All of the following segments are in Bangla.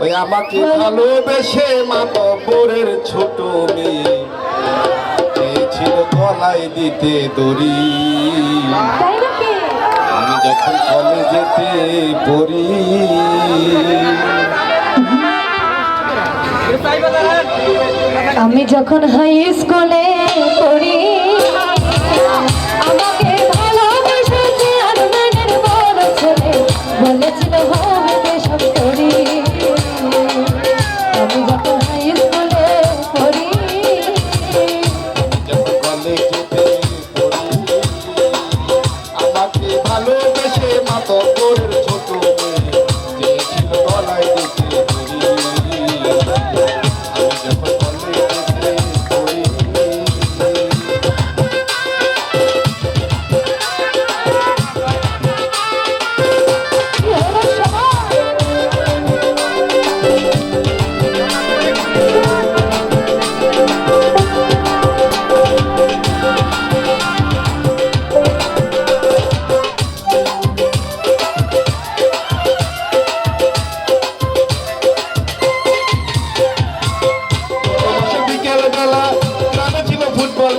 ওই আমাকে ভালোবেসে মাতবরের ছোট মেয়ে। ছিল গলায় দিতে দড়ি। আমি যখন চলে যেতে পড়ি। আমি যখন হাই স্কুলে পড়ি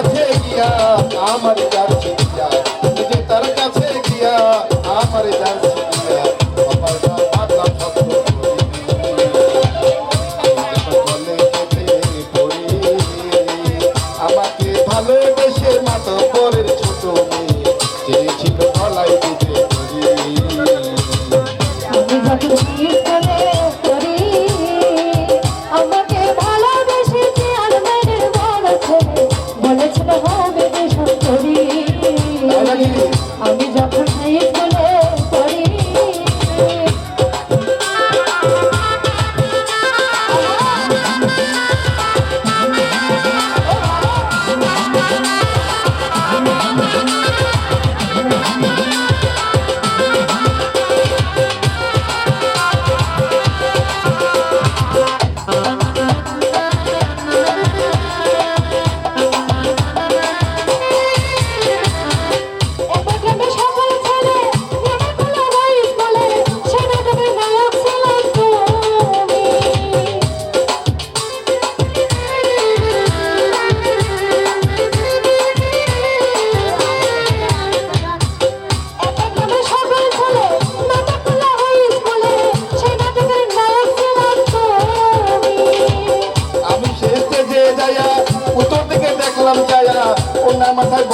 কাছে গিয়া আমার কাছে আমি যখন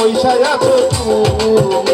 বৈশাখ তুমি।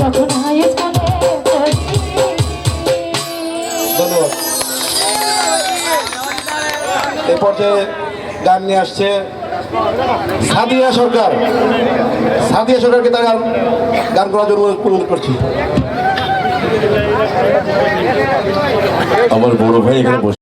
যখন ধন্যবাদ। এই পর্যায়ে গান নিয়ে আসছে সাদিয়া সরকার। সাদিয়া সরকারকে তার গান গান করার জন্য অনুরোধ করছি। আমার বড় ভাই এখানে